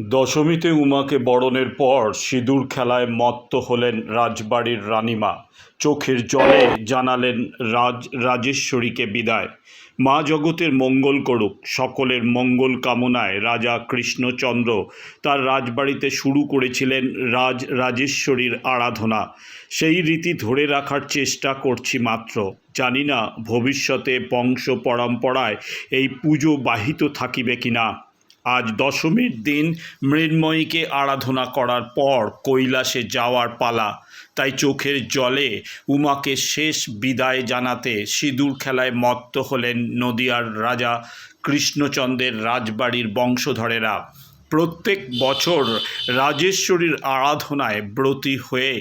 দশমীতে উমাকে বরণের পর সিঁদুর খেলায় মত্ত হলেন রাজবাড়ির রানীমা। চোখের জলে জানালেন রাজ, রাজেশ্বরীকে বিদায়। মা জগতের মঙ্গল করুক, সকলের মঙ্গল কামনায় রাজা কৃষ্ণচন্দ্র তার রাজবাড়িতে শুরু করেছিলেন রাজ, রাজেশ্বরীর আরাধনা। সেই রীতি ধরে রাখার চেষ্টা করছি মাত্র। জানি না ভবিষ্যতে বংশ পরম্পরায় এই পুজো বাহিত থাকিবে কিনা। আজ দশমীর দিন মৃন্ময়ীকে আরাধনা করার পর কৈলাসে যাওয়ার পালা। তাই চোখের জলে উমাকে শেষ বিদায় জানাতে সিঁদুর খেলায় মত্ত হলেন নদিয়ার রাজা কৃষ্ণচন্দ্রের রাজবাড়ির বংশধরেরা। প্রত্যেক বছর রাজেশ্বরীর আরাধনায় ব্রতী হয়ে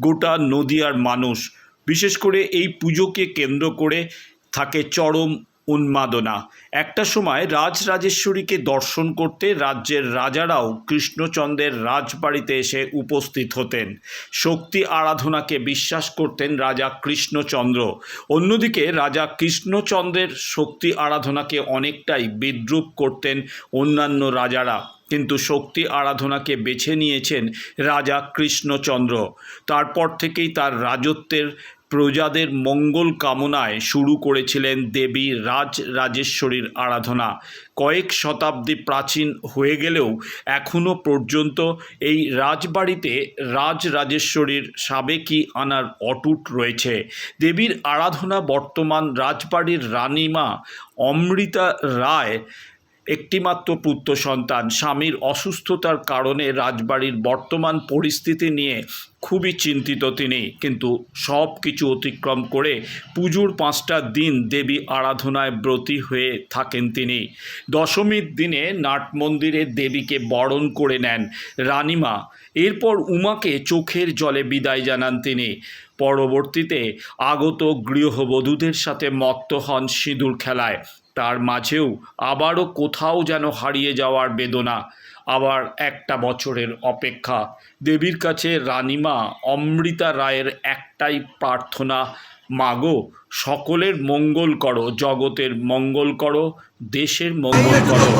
গোটা নদিয়ার মানুষ, বিশেষ করে এই পুজোকে কেন্দ্র করে থাকে চরম উন্মাদনা। একটা সময় রাজ রাজেশ্বরীকে দর্শন করতে রাজ্যের রাজারাও কৃষ্ণচন্দ্রের রাজবাড়িতে এসে উপস্থিত হতেন। শক্তি আরাধনাকে বিশ্বাস করতেন রাজা কৃষ্ণচন্দ্র। অন্যদিকে রাজা কৃষ্ণচন্দ্রের শক্তি আরাধনাকে অনেকটাই বিদ্রুপ করতেন অন্যান্য রাজারা। কিন্তু শক্তি আরাধনাকে বেছে নিয়েছেন রাজা কৃষ্ণচন্দ্র। তারপর থেকেই তার রাজত্বের প্রজাদের মঙ্গল কামনায় শুরু করেছিলেন দেবী রাজ রাজেশ্বরীর আরাধনা। কয়েক শতাব্দী প্রাচীন হয়ে গেলেও এখনও পর্যন্ত এই রাজবাড়িতে রাজ রাজেশ্বরীর সাবেকি আনার অটুট রয়েছে। দেবীর আরাধনা বর্তমান রাজবাড়ির রানীমা অমৃতা রায় একটিমাত্র পুত্র সন্তান। স্বামীর অসুস্থতার কারণে রাজবাড়ির বর্তমান পরিস্থিতি নিয়ে খুবই চিন্তিত তিনি। কিন্তু সব কিছু অতিক্রম করে পুজোর পাঁচটা দিন দেবী আরাধনায় ব্রতী হয়ে থাকেন তিনি। দশমীর দিনে নাট মন্দিরে দেবীকে বরণ করে নেন রানীমা। এরপর উমাকে চোখের জলে বিদায় জানান তিনি। পরবর্তীতে আগত গৃহবধূদের সাথে মত্ত হন সিঁদুর খেলায়। তার মাঝেও আবারও কোথাও যেন হারিয়ে যাওয়ার বেদনা। আবার একটা বছরের অপেক্ষা। দেবীর কাছে রানীমা অমৃতা রায়ের একটাই প্রার্থনা, মাগো, সকলের মঙ্গল করো, জগতের মঙ্গল করো, দেশের মঙ্গল করো।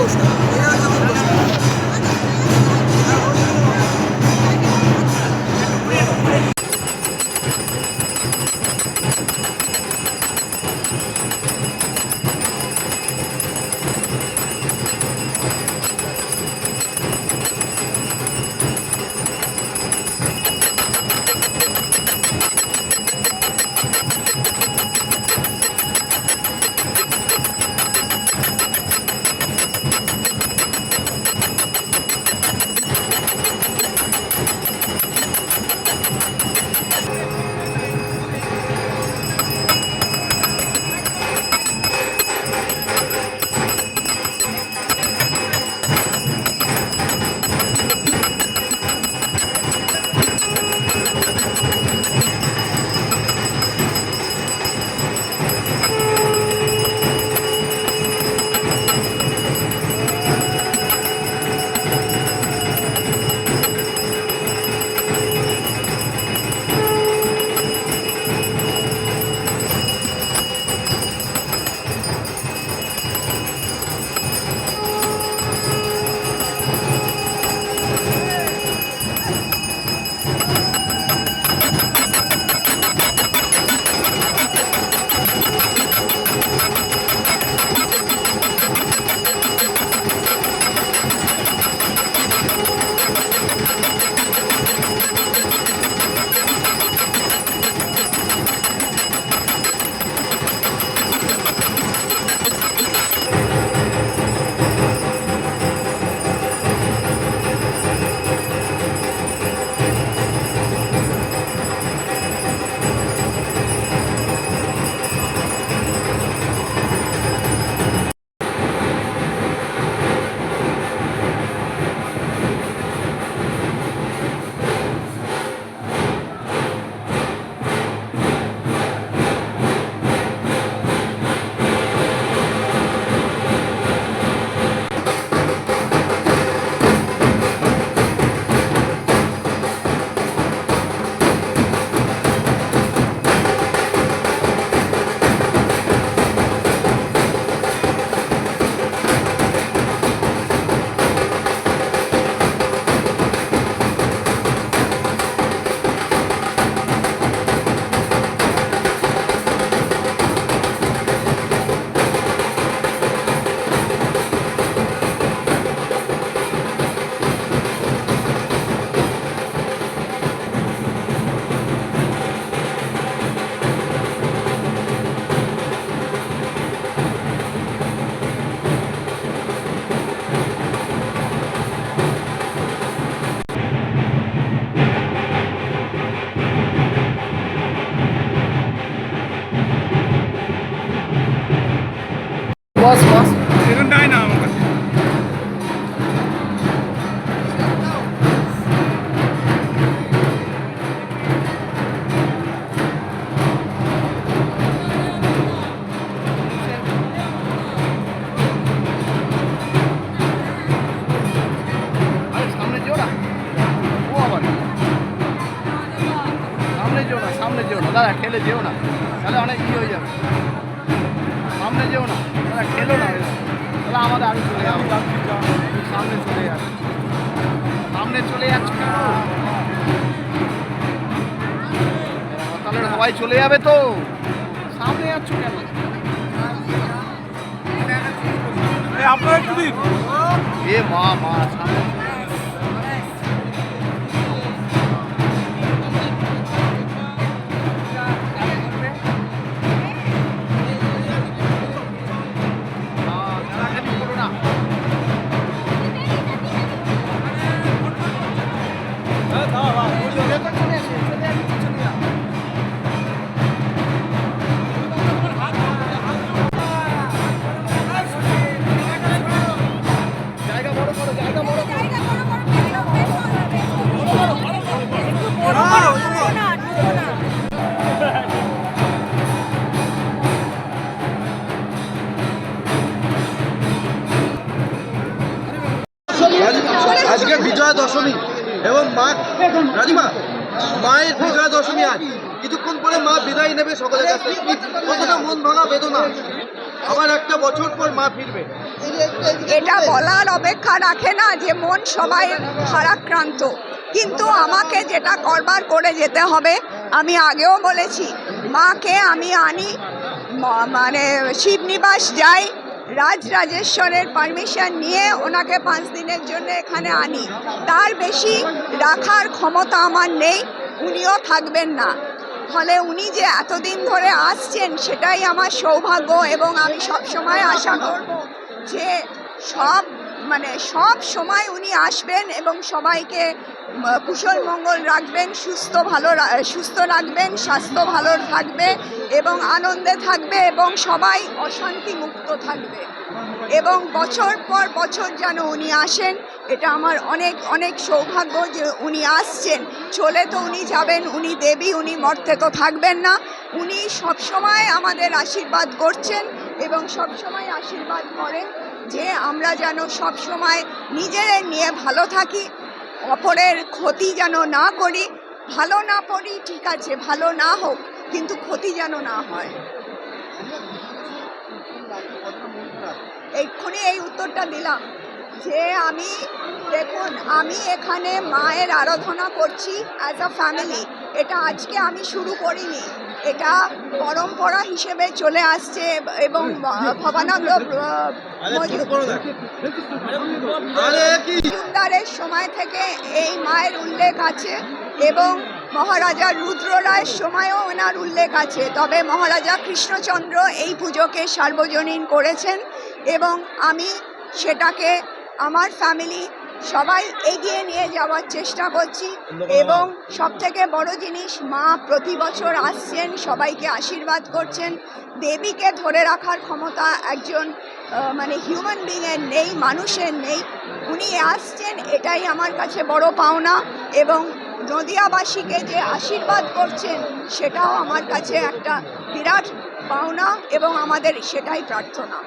দাদা ঠেলে যেও না। তাহলে অনেক ই হয়ে যাবে। সামনে যেও না। দাদা ঠেলো না তাহলে আমাদের আগে চলে যাবে। সামনে চলে যাবে। সামনে চলে যাচ্ছে? তাহলে সবাই চলে যাবে তো? সামনে যাচ্ছ কেন? আপনারা একটু দিন। এ মা মা সামনে। বিদায় নেবে সকলের কাছ। কতটা মন ভাঙা বেদনা। আবার একটা বছর পর মা ফিরবে। এটা বলার অপেক্ষা রাখে না যে মন সবাই ভারাক্রান্ত। কিন্তু আমাকে যেটা করবার করে যেতে হবে আমি আগেও বলেছি মাকে আমি আনি মানে শিবনিবাস যাই রাজ রাজেশ্বরের পারমিশন নিয়ে ওনাকে পাঁচ দিনের জন্য এখানে আনি। তার বেশি রাখার ক্ষমতা আমার নেই উনিও থাকবেন না। ফলে উনি যে এতদিন ধরে আসছেন, সেটাই আমার সৌভাগ্য এবং আমি সব সময় আশা করব যে সব মানে সব সময় উনি আসবেন এবং সবাইকে কুশল মঙ্গল রাখবেন, সুস্থ ভালো সুস্থ রাখবেন, স্বাস্থ্য ভালো থাকবে এবং আনন্দে থাকবে এবং সবাই অশান্তি মুক্ত থাকবে। এবং বছর পর বছর যেন উনি আসেন এটা আমার অনেক অনেক সৌভাগ্য যে উনি আসছেন। চলে তো উনি যাবেন, উনি দেবী, উনি মর্তে তো থাকবেন না। উনি সবসময় আমাদের আশীর্বাদ করছেন এবং সবসময় আশীর্বাদ করেন যে আমরা যেন সব সময় নিজেদের নিয়ে ভালো থাকি, অপরের ক্ষতি যেন না করি। ভালো না পড়ি ঠিক আছে, ভালো না হোক, কিন্তু ক্ষতি যেন না হয়। এক্ষুনি এই উত্তরটা দিলাম। যে আমি দেখুন আমি এখানে মায়ের আরাধনা করছি অ্যাজ আ ফ্যামিলি এটা আজকে আমি শুরু করিনি। এটা পরম্পরা হিসেবে চলে আসছে এবং ভবানন্দ মজুমদারের সময় থেকে এই মায়ের উল্লেখ আছে এবং মহারাজা রুদ্র রায়ের সময়ও ওনার উল্লেখ আছে। তবে মহারাজা কৃষ্ণচন্দ্র এই পুজোকে সার্বজনীন করেছেন এবং আমি সেটাকে আমার ফ্যামিলি সবাই এগিয়ে নিয়ে যাওয়ার চেষ্টা করছি এবং সবথেকে বড় জিনিস মা প্রতি বছর আসছেন সবাইকে আশীর্বাদ করছেন। দেবীকে ধরে রাখার ক্ষমতা একজন মানে হিউম্যান বিংয়ের নেই মানুষের নেই। উনি আসছেন এটাই আমার কাছে বড় পাওনা এবং নদিয়াবাসীকে যে আশীর্বাদ করছেন সেটাও আমার কাছে একটা বিরাট পাওনা এবং আমাদের সেটাই প্রার্থনা।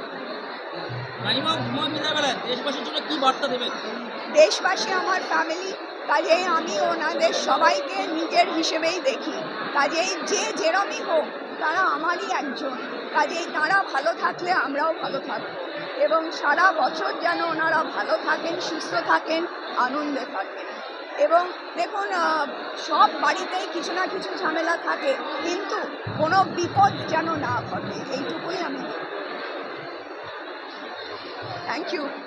দেশবাসী, আমার ফ্যামিলি কাজেই আমি ওনাদের সবাইকে নিজের হিসেবেই দেখি। কাজেই যে যেরমই হোক, তারা আমারই একজন। কাজেই তারা ভালো থাকলে আমরাও ভালো থাকব। এবং সারা বছর যেন ওনারা ভালো থাকেন, সুস্থ থাকেন, আনন্দে থাকেন। এবং দেখুন সব বাড়িতেই কিছু না কিছু ঝামেলা থাকে, কিন্তু কোনো বিপদ যেন না ঘটে, এইটুকুই আমি Thank you.